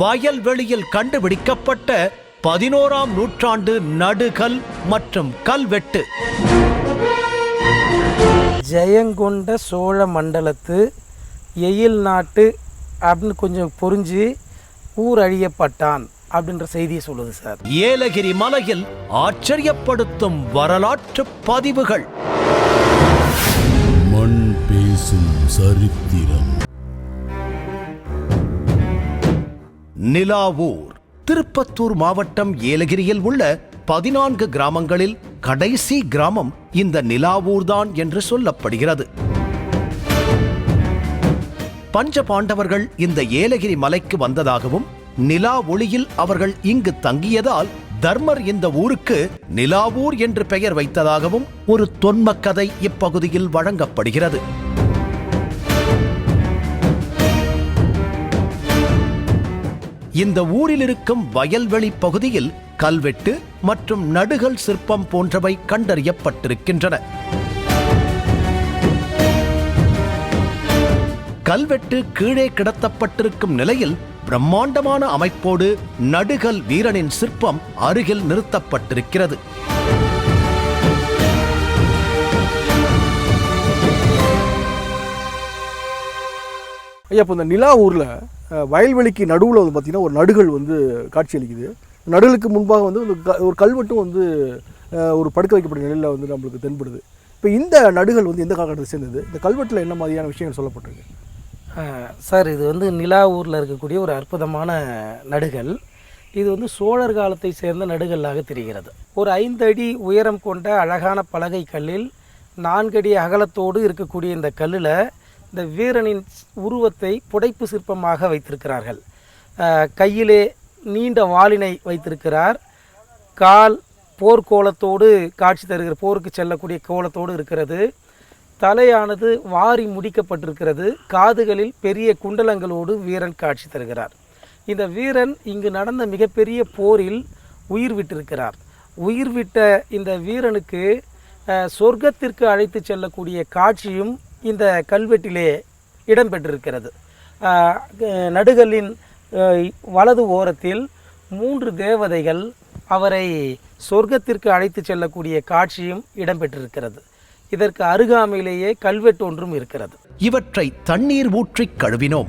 வயல்வெளியில் கண்டுபிடிக்கப்பட்ட பதினோராம் நூற்றாண்டு நடுகல் மற்றும் கல்வெட்டு. ஜெயங்கொண்ட சோழ மண்டலத்து எயில் நாட்டு அப்படின்னு கொஞ்சம் புரிஞ்சு ஊர் அழியப்பட்டான் அப்படின்ற செய்தியை சொல்லுது சார். ஏலகிரி மலையில் ஆச்சரியப்படுத்தும் வரலாற்று பதிவுகள். மண் பேசும் சரித்திரம். நிலாவூர். திருப்பத்தூர் மாவட்டம் ஏலகிரியில் உள்ள பதினான்கு கிராமங்களில் கடைசி கிராமம் இந்த நிலாவூர்தான் என்று சொல்லப்படுகிறது. பஞ்ச பாண்டவர்கள் இந்த ஏலகிரி மலைக்கு வந்ததாகவும் நிலா ஒளியில் அவர்கள் இங்கு தங்கியதால் தர்மர் இந்த ஊருக்கு நிலாவூர் என்று பெயர் வைத்ததாகவும் ஒரு தொன்மக்கதை கதை இப்பகுதியில் வழங்கப்படுகிறது. இந்த ஊரில் இருக்கும் வயல்வெளி பகுதியில் கல்வெட்டு மற்றும் நடுகள் சிற்பம் போன்றவை கண்டறியப்பட்டிருக்கின்றன. கல்வெட்டு கீழே கிடத்தப்பட்டிருக்கும் நிலையில் பிரம்மாண்டமான அமைப்போடு நடுகல் வீரனின் சிற்பம் அருகில் நிறுத்தப்பட்டிருக்கிறது. ஐயா இப்போ இந்த நிலா ஊரில் வயல்வெளிக்கு நடுவில் வந்து பார்த்திங்கன்னா ஒரு நடுகள் வந்து காட்சியளிக்குது நடுகளுக்கு முன்பாக வந்து ஒரு க- ஒரு கல்வெட்டும் வந்து ஒரு படுக்க வைக்கப்பட்ட நிலையில் வந்து நம்மளுக்கு தென்படுது. இப்போ இந்த நடுகள் வந்து எந்த காலகட்டத்தை சேர்ந்தது? இந்த கல்வெட்டில் என்ன மாதிரியான விஷயங்கள் சொல்லப்பட்டிருக்கு? சார் இது வந்து நிலா ஊரில் இருக்கக்கூடிய ஒரு அற்புதமான நடுகள். இது வந்து சோழர் காலத்தை சேர்ந்த நடுகல்லாக தெரிகிறது. ஒரு ஐந்து அடி உயரம் கொண்ட அழகான பலகை கல்லில் நான்கடி அகலத்தோடு இருக்கக்கூடிய இந்த கல்லில் இந்த வீரனின் உருவத்தை புடைப்பு சிற்பமாக வைத்திருக்கிறார்கள். கையிலே நீண்ட வாளினை வைத்திருக்கிறார். கால் போர்க்கோலத்தோடு காட்சி தருகிற போருக்கு செல்லக்கூடிய கோலத்தோடு இருக்கிறது. தலையானது வாரி முடிக்கப்பட்டிருக்கிறது. காதுகளில் பெரிய குண்டலங்களோடு வீரன் காட்சி தருகிறார். இந்த வீரன் இங்கு நடந்த மிகப்பெரிய போரில் உயிர் விட்டிருக்கிறார். உயிர் விட்ட இந்த வீரனுக்கு சொர்க்கத்திற்கு அழைத்து செல்லக்கூடிய காட்சியும் இந்த கல்வெட்டிலே இடம்பெற்றிருக்கிறது. அஹ், நடுகல்லின் வலது ஓரத்தில் மூன்று தேவதைகள் அவரை சொர்க்கத்திற்கு அழைத்து செல்லக்கூடிய காட்சியும் இடம்பெற்றிருக்கிறது. இதற்கு அருகாமையிலேயே கல்வெட்டு ஒன்றும் இருக்கிறது. இவற்றை தண்ணீர் ஊற்றிக் கழுவினோம்.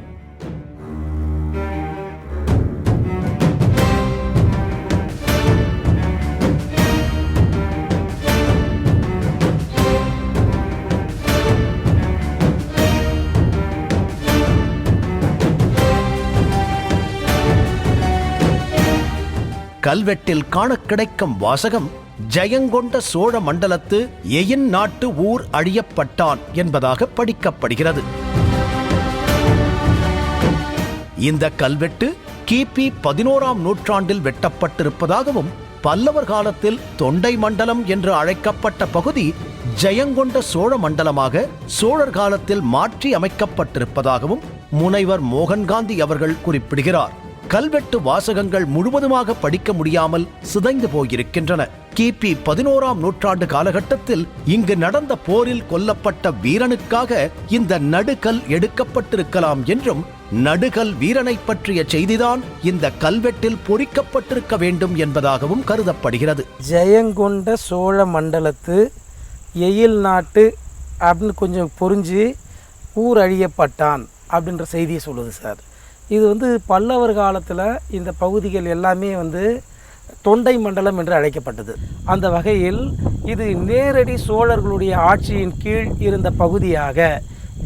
கல்வெட்டில் காண கிடைக்கும் வாசகம் ஜெயங்கொண்ட சோழ மண்டலத்து எயின் நாட்டு ஊர் அழியப்பட்டான் என்பதாக படிக்கப்படுகிறது. இந்த கல்வெட்டு கிபி பதினோராம் நூற்றாண்டில் வெட்டப்பட்டிருப்பதாகவும் பல்லவர் காலத்தில் தொண்டை மண்டலம் என்று அழைக்கப்பட்ட பகுதி ஜெயங்கொண்ட சோழ மண்டலமாக சோழர் காலத்தில் மாற்றி அமைக்கப்பட்டிருப்பதாகவும் முனைவர் மோகன்காந்தி அவர்கள் குறிப்பிடுகிறார். கல்வெட்டு வாசகங்கள் முழுவதுமாக படிக்க முடியாமல் சிதைந்து போயிருக்கின்றன. கிபி பதினோராம் நூற்றாண்டு காலகட்டத்தில் இங்கு நடந்த போரில் கொல்லப்பட்ட வீரனுக்காக இந்த நடுகல் எடுக்கப்பட்டிருக்கலாம் என்றும் நடுகல் வீரனை பற்றிய செய்திதான் இந்த கல்வெட்டில் பொறிக்கப்பட்டிருக்க வேண்டும் என்பதாகவும் கருதப்படுகிறது. ஜெயங்கொண்ட சோழ மண்டலத்து எயில் நாட்டு அப்படின்னு கொஞ்சம் புரிஞ்சு ஊர் அழியப்பட்டான் அப்படின்ற செய்தியை சொல்லுது சார். இது வந்து பல்லவர் காலத்தில் இந்த பகுதிகள் எல்லாமே வந்து தொண்டை மண்டலம் என்று அழைக்கப்பட்டது. அந்த வகையில் இது நேரடி சோழர்களுடைய ஆட்சியின் கீழ் இருந்த பகுதியாக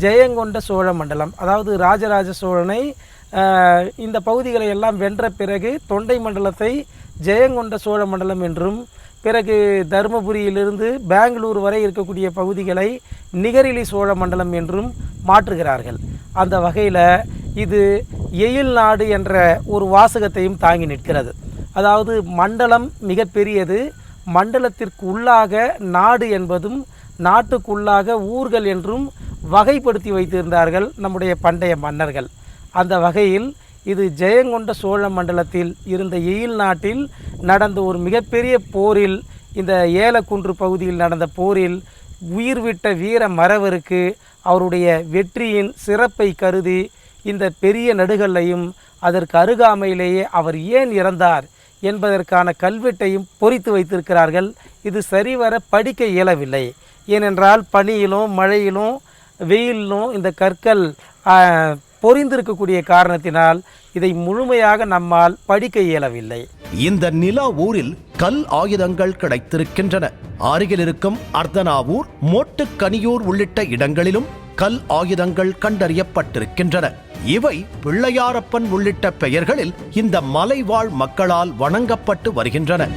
ஜெயங்கொண்ட சோழ மண்டலம் அதாவது ராஜராஜ சோழனை இந்த பகுதிகளை எல்லாம் வென்ற பிறகு தொண்டை மண்டலத்தை ஜெயங்கொண்ட சோழ மண்டலம் என்றும் பிறகு தருமபுரியிலிருந்து பெங்களூர் வரை இருக்கக்கூடிய பகுதிகளை நிகரிலி சோழ மண்டலம் என்றும் மாற்றுகிறார்கள். அந்த வகையில் இது எயில் நாடு என்ற ஒரு வாசகத்தையும் தாங்கி நிற்கிறது. அதாவது மண்டலம் மிகப்பெரியது. மண்டலத்திற்கு உள்ளாக நாடு என்பதும் நாட்டுக்குள்ளாக ஊர்கள் என்றும் வகைப்படுத்தி வைத்திருந்தார்கள் நம்முடைய பண்டைய மன்னர்கள். அந்த வகையில் இது ஜெயங்கொண்ட சோழ மண்டலத்தில் இருந்த எயில் நாட்டில் நடந்த ஒரு மிகப்பெரிய போரில் இந்த ஏலக்குன்று பகுதியில் நடந்த போரில் உயிர் விட்ட வீர மறவருக்கு அவருடைய வெற்றியின் சிறப்பை கருதி இந்த பெரிய நடுகல்லையும் அதற்கு அருகாமையிலேயே அவர் ஏன் இறந்தார் என்பதற்கான கல்வெட்டையும் பொறித்து வைத்திருக்கிறார்கள். இது சரிவர படிக்க இயலவில்லை. ஏனென்றால் பனியிலும் மழையிலும் வெயிலிலும் இந்த கற்கள் பொறிந்திருக்கக்கூடிய காரணத்தினால் இதை முழுமையாக நம்மால் படிக்க இயலவில்லை. இந்த நிலா ஊரில் கல் ஆயுதங்கள் கிடைத்திருக்கின்றன. அருகில் இருக்கும் அர்த்தனாவூர் மோட்டுக்கனியூர் உள்ளிட்ட இடங்களிலும் கல் ஆயுதங்கள் கண்டறியப்பட்டிருக்கின்றன. இவை பிள்ளையாரப்பன் உள்ளிட்ட பெயர்களில் இந்த மலைவாழ் மக்களால் வணங்கப்பட்டு வருகின்றன.